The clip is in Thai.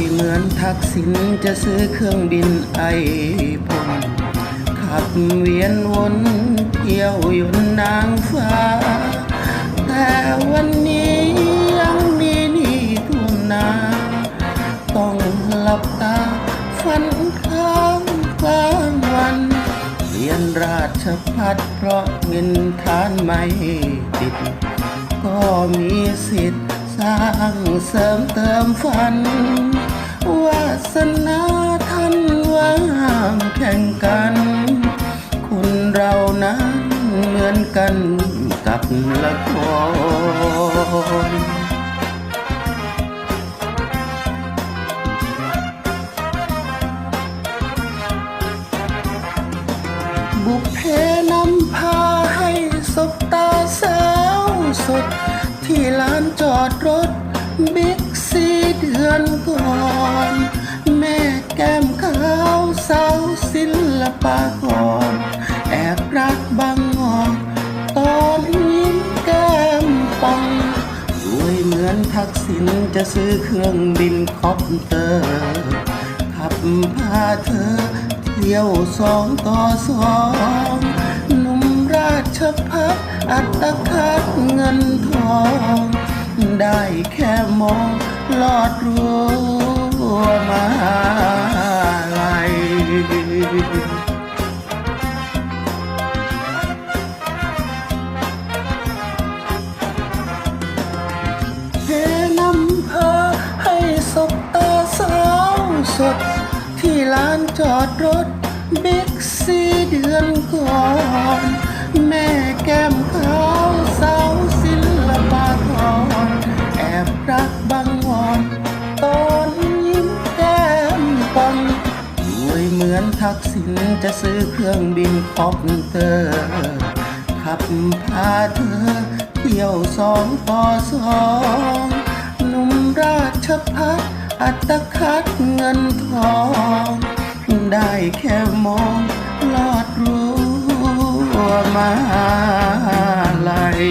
ยเหมือนทักษิณจะซื้อเครื่องบินไอพ่นขับเวียนวนเที่ยวยนนางฟ้า แต่วันนี้ยังมีหนี่ทุ่มนาต้องหลับตาฝันข้างกลางวันเรียนราชพัฒเพราะเงินทานไม่ติด ก็มีสิทธิ์ สร้างเสริมเติมฝันวาสนาท่านว่างแข่งกัน คุณเรานั้นเหมือนกันกับละคร บิ๊กซีเดือนก่อน แม่แก้มขาวสาวศิลปากร แอบรักบางงอน ตอนยิ้มแก้มปังรวยเหมือนทักษิณจะซื้อเครื่องบินคอปเตอร์ ขับพาเธอเที่ยวสองต่อสองหนุ่มราชพัฒอัตคัดเงินทอง ได้แค่มองลอดรั้วมาลัยเทน้ำเพอให้สบตาสาวสด ที่ลานจอดรถบิ๊กซีเดือนก่อน แม่แก้มขาวสาว มือนทักษิณจะซื้อเครื่องบินคอปเตอร์ ขับพาเธอเที่ยวสองต่อสองหนุ่มราชพัฒอัตคัดเงินทอง ได้แค่มองลอดรั้วมาลัย